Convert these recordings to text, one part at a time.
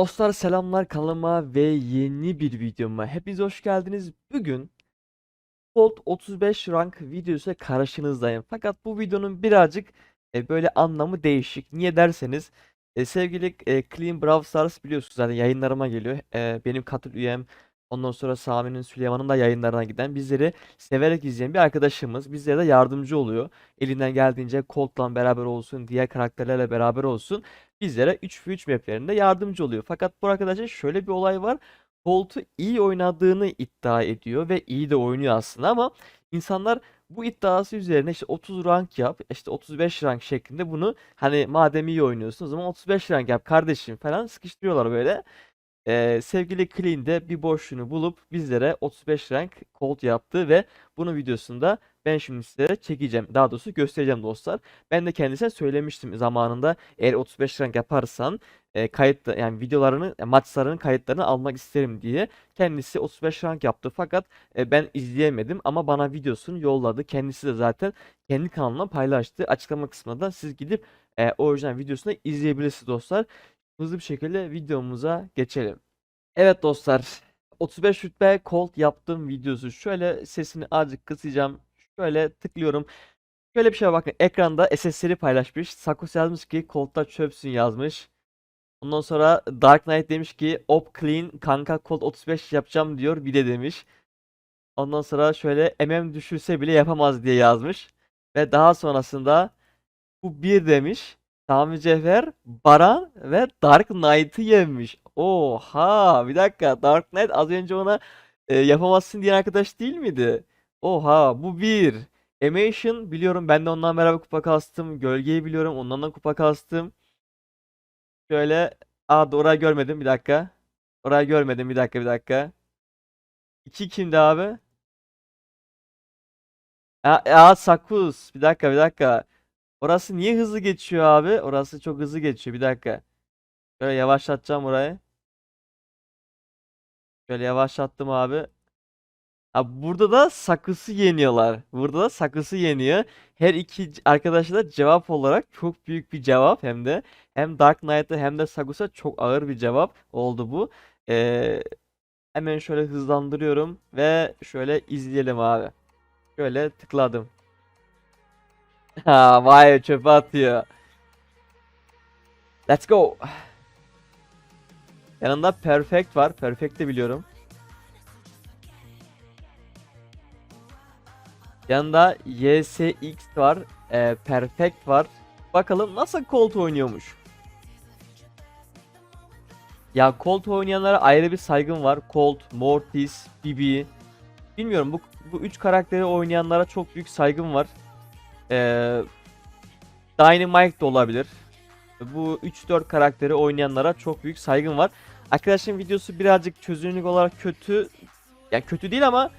Dostlar selamlar kanalıma ve yeni bir videoma hepiniz hoş geldiniz. Bugün Colt 35 rank videosu karşınızdayım. Fakat bu videonun birazcık e, böyle anlamı değişik. Niye derseniz e, sevgili e, Clean Brawl Stars biliyorsunuz zaten yayınlarıma geliyor. E, benim katıl üyem ondan sonra Sami'nin Süleyman'ın da yayınlarına giden bizleri severek izleyen bir arkadaşımız. Bizlere de yardımcı oluyor. Elinden geldiğince Colt'la beraber olsun, diğer karakterlerle beraber olsun bizlere 3v3 maplerinde yardımcı oluyor. Fakat bu arkadaşa şöyle bir olay var. Colt'u iyi oynadığını iddia ediyor ve iyi de oynuyor aslında ama insanlar bu iddiası üzerine işte 30 rank yap, işte 35 rank şeklinde bunu hani madem iyi oynuyorsun o zaman 35 rank yap kardeşim falan sıkıştırıyorlar böyle. Ee, sevgili Clean de bir boşluğunu bulup bizlere 35 rank Colt yaptı ve bunun videosunda ben şimdi sizlere çekeceğim. Daha doğrusu göstereceğim dostlar. Ben de kendisine söylemiştim zamanında eğer 35 rank yaparsan e, kayıt yani videolarını e, maçlarının kayıtlarını almak isterim diye kendisi 35 rank yaptı fakat e, ben izleyemedim ama bana videosunu yolladı. Kendisi de zaten kendi kanalına paylaştı. Açıklama kısmında da siz gidip e, orijinal videosunu izleyebilirsiniz dostlar. Hızlı bir şekilde videomuza geçelim. Evet dostlar 35 rütbe Colt yaptığım videosu şöyle sesini azıcık kısacağım. Şöyle tıklıyorum. Şöyle bir şeye bakın. Ekranda SS'leri paylaşmış. Sakos yazmış ki Colt'ta çöpsün yazmış. Ondan sonra Dark Knight demiş ki Op Clean kanka Colt 35 yapacağım diyor bir de demiş. Ondan sonra şöyle MM düşürse bile yapamaz diye yazmış. Ve daha sonrasında bu bir demiş. Sami Cevher, Baran ve Dark Knight'ı yenmiş. Oha bir dakika Dark Knight az önce ona e, yapamazsın diyen arkadaş değil miydi? Oha bu bir. Emission biliyorum ben de ondan beraber kupa kastım. Gölgeyi biliyorum ondan da kupa kastım. Şöyle aa orayı görmedim bir dakika. Orayı görmedim bir dakika bir dakika. İki kimdi abi? Ya, ya Sakus bir dakika bir dakika. Orası niye hızlı geçiyor abi? Orası çok hızlı geçiyor bir dakika. Şöyle yavaşlatacağım orayı. Şöyle yavaşlattım abi. Ha, burada da sakısı yeniyorlar. Burada da sakısı yeniyor. Her iki arkadaşa da cevap olarak çok büyük bir cevap hem de. Hem Dark Knight'a hem de Sagus'a çok ağır bir cevap oldu bu. Ee, hemen şöyle hızlandırıyorum ve şöyle izleyelim abi. Şöyle tıkladım. Ha vay çöpe atıyor. Let's go. Yanında Perfect var. Perfect biliyorum. Yanında YSX var. e, Perfect var. Bakalım nasıl Colt oynuyormuş. Ya Colt oynayanlara ayrı bir saygım var. Colt, Mortis, Bibi. Bilmiyorum bu bu üç karakteri oynayanlara çok büyük saygım var. Ee, Dynamite de olabilir. Bu 3-4 karakteri oynayanlara çok büyük saygım var. Arkadaşın videosu birazcık çözünürlük olarak kötü. Yani kötü değil ama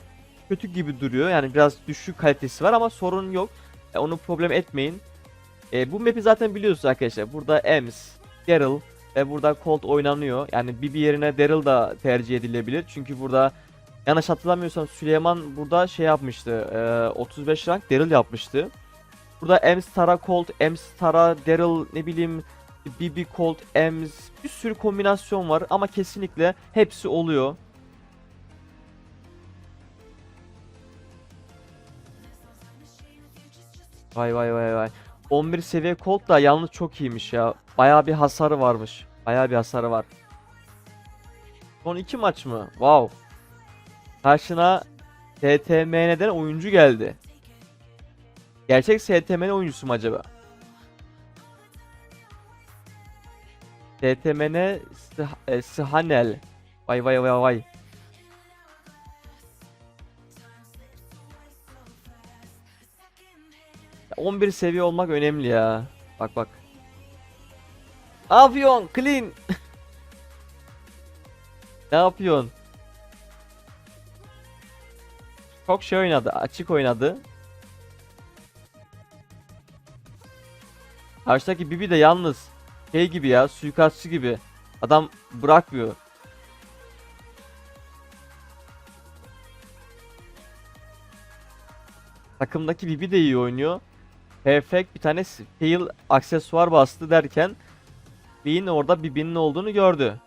kötü gibi duruyor. Yani biraz düşük kalitesi var ama sorun yok. E, onu problem etmeyin. E, bu map'i zaten biliyorsunuz arkadaşlar. Burada Ems, Daryl ve burada Colt oynanıyor. Yani Bibi yerine Daryl da tercih edilebilir. Çünkü burada yanlış hatırlamıyorsam Süleyman burada şey yapmıştı. E, 35 rank Daryl yapmıştı. Burada Ems, Tara, Colt, Ems, Tara, Daryl ne bileyim Bibi, Colt, Ems bir sürü kombinasyon var ama kesinlikle hepsi oluyor. Vay vay vay vay. 11 seviye Colt da yalnız çok iyiymiş ya. Bayağı bir hasarı varmış. Bayağı bir hasarı var. Son iki maç mı? Wow. Karşına TTMN'den oyuncu geldi. Gerçek STMN oyuncusu mu acaba? STMN e, Sihanel. Vay vay vay vay. Ya 11 seviye olmak önemli ya. Bak bak. Yapıyorsun? Clean. Ne yapıyorsun? Çok şey oynadı. Açık oynadı. Karşıdaki Bibi de yalnız şey gibi ya suikastçı gibi. Adam bırakmıyor. Takımdaki Bibi de iyi oynuyor. Perfect bir tane fail aksesuar bastı derken Lee'in orada Bibi'nin olduğunu gördü.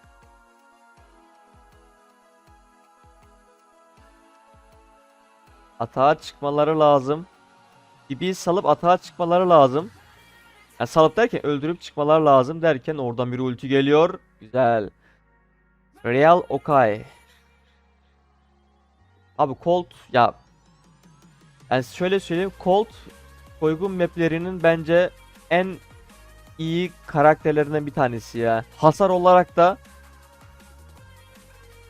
Atağa çıkmaları lazım. Bibi'yi salıp atağa çıkmaları lazım. Yani salıp derken öldürüp çıkmalar lazım derken oradan bir ulti geliyor. Güzel. Real Okay. Abi Colt ya yani şöyle söyleyeyim Colt soygun maplerinin bence en iyi karakterlerinden bir tanesi ya. Hasar olarak da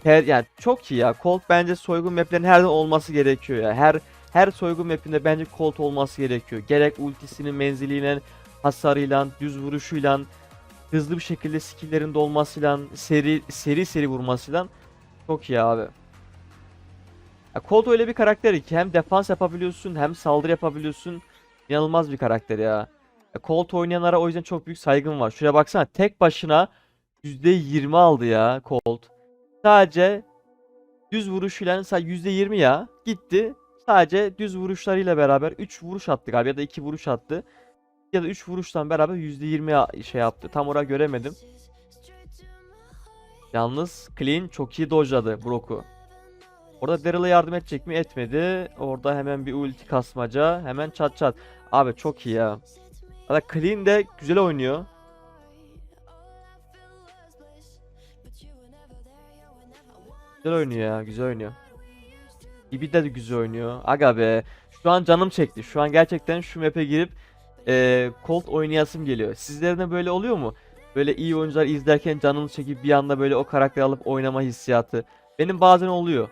her yani çok iyi ya. Colt bence soygun maplerin her olması gerekiyor ya. Her her soygun mapinde bence Colt olması gerekiyor. Gerek ultisinin menziliyle, hasarıyla, düz vuruşuyla, hızlı bir şekilde skill'lerinde olmasıyla, seri seri seri vurmasıyla çok iyi abi. Ya Colt öyle bir karakter ki hem defans yapabiliyorsun hem saldırı yapabiliyorsun. İnanılmaz bir karakter ya. ya Colt oynayanlara o yüzden çok büyük saygım var. Şuraya baksana tek başına %20 aldı ya Colt. Sadece düz vuruşuyla sadece %20 ya gitti. Sadece düz vuruşlarıyla beraber 3 vuruş attı galiba ya da 2 vuruş attı. Ya da 3 vuruştan beraber %20 ya- şey yaptı. Tam olarak göremedim. Yalnız Clean çok iyi dojladı Brock'u. Orada Daryl'a yardım edecek mi? Etmedi. Orada hemen bir ulti kasmaca. Hemen çat çat. Abi çok iyi ya. Hatta Clean de güzel oynuyor. Güzel oynuyor ya. Güzel oynuyor. Gibi de güzel oynuyor. Aga be. Şu an canım çekti. Şu an gerçekten şu map'e girip eee Colt oynayasım geliyor. Sizlerin de böyle oluyor mu? Böyle iyi oyuncular izlerken canını çekip bir anda böyle o karakteri alıp oynama hissiyatı. Benim bazen oluyor.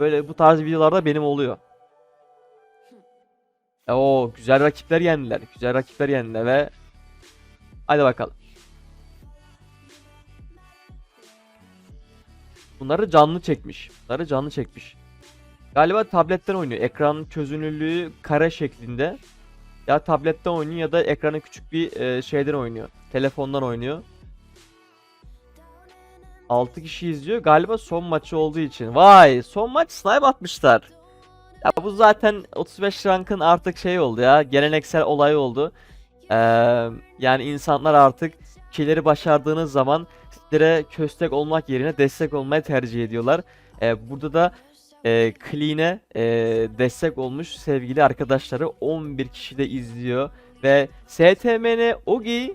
Böyle bu tarz videolarda benim oluyor. E, o güzel rakipler yendiler. Güzel rakipler yendiler ve hadi bakalım. Bunları canlı çekmiş. Bunları canlı çekmiş. Galiba tabletten oynuyor. Ekran çözünürlüğü kare şeklinde. Ya tabletten oynuyor ya da ekranı küçük bir e, şeyden oynuyor. Telefondan oynuyor. 6 kişi izliyor. Galiba son maçı olduğu için. Vay, son maç snipe atmışlar. Ya bu zaten 35 rankın artık şey oldu ya. Geleneksel olay oldu. Ee, yani insanlar artık şeyleri başardığınız zaman sizlere köstek olmak yerine destek olmayı tercih ediyorlar. Ee, burada da e, Clean'e e, destek olmuş sevgili arkadaşları 11 kişi de izliyor. Ve STMN Ogi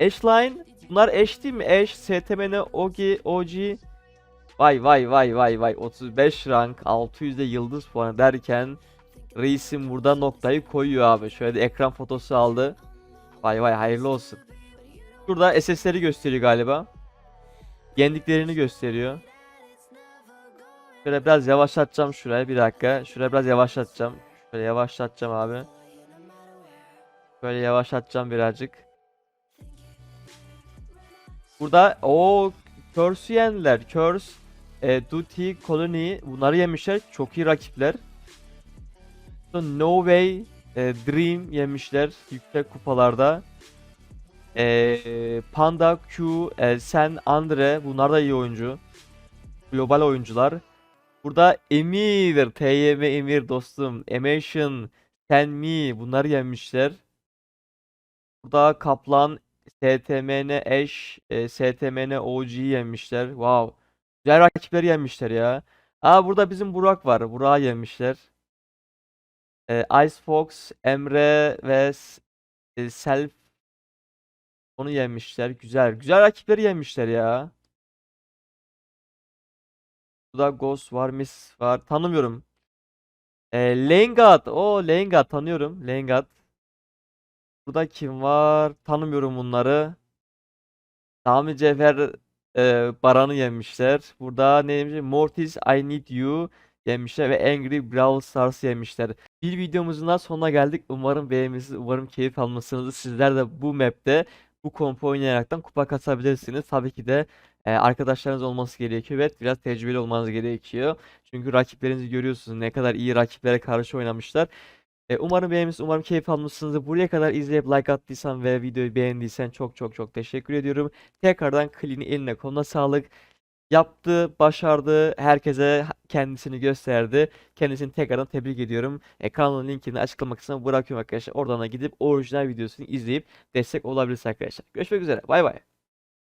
Ashline bunlar eş değil mi? Ash, STMN Ogi, OG Vay vay vay vay vay 35 rank 600'de yıldız puanı derken Reisim burada noktayı koyuyor abi. Şöyle ekran fotosu aldı. Vay vay hayırlı olsun. Şurada SS'leri gösteriyor galiba. Yendiklerini gösteriyor. Şöyle biraz yavaşlatacağım şuraya bir dakika. Şuraya biraz yavaşlatacağım. Şöyle yavaşlatacağım abi. Böyle yavaşlatacağım birazcık. Burada o Curse'ü yendiler. Curse, e, Duty, Colony bunları yemişler. Çok iyi rakipler. No Way, e, Dream yemişler yüksek kupalarda. E, Panda, Q, e, Sen, Andre bunlar da iyi oyuncu. Global oyuncular. Burada Emir, TYM Emir dostum. Emission, Sen Mi bunları yenmişler. Burada Kaplan, STMN Ash, e, STMN OG'yi yenmişler. Wow. Güzel rakipleri yenmişler ya. Aa burada bizim Burak var. Burak'ı yenmişler. E, Ice Fox, Emre ve e, Self onu yenmişler. Güzel. Güzel rakipleri yenmişler ya. Burada Ghost var, Miss var. Tanımıyorum. E, Lengard. O Lengard tanıyorum. Lengard. Burada kim var? Tanımıyorum bunları. Sami Cevher e, Baran'ı yenmişler. Burada neymiş? Mortis I Need You yenmişler ve Angry Brawl Stars yenmişler. Bir videomuzun daha sonuna geldik. Umarım beğenmişsiniz. Umarım keyif almışsınız. Sizler de bu map'te bu kompo oynayaraktan kupa kasabilirsiniz. Tabii ki de arkadaşlarınız olması gerekiyor. Evet biraz tecrübeli olmanız gerekiyor. Çünkü rakiplerinizi görüyorsunuz. Ne kadar iyi rakiplere karşı oynamışlar. Umarım beğenmişsiniz, umarım keyif almışsınızdır. Buraya kadar izleyip like attıysan ve videoyu beğendiysen çok çok çok teşekkür ediyorum. Tekrardan Clean'i eline koluna sağlık. Yaptı, başardı, herkese kendisini gösterdi. Kendisini tekrardan tebrik ediyorum. E, kanalın linkini açıklama kısmına bırakıyorum arkadaşlar. Oradan da gidip orijinal videosunu izleyip destek olabilirsiniz arkadaşlar. Görüşmek üzere, bay bay.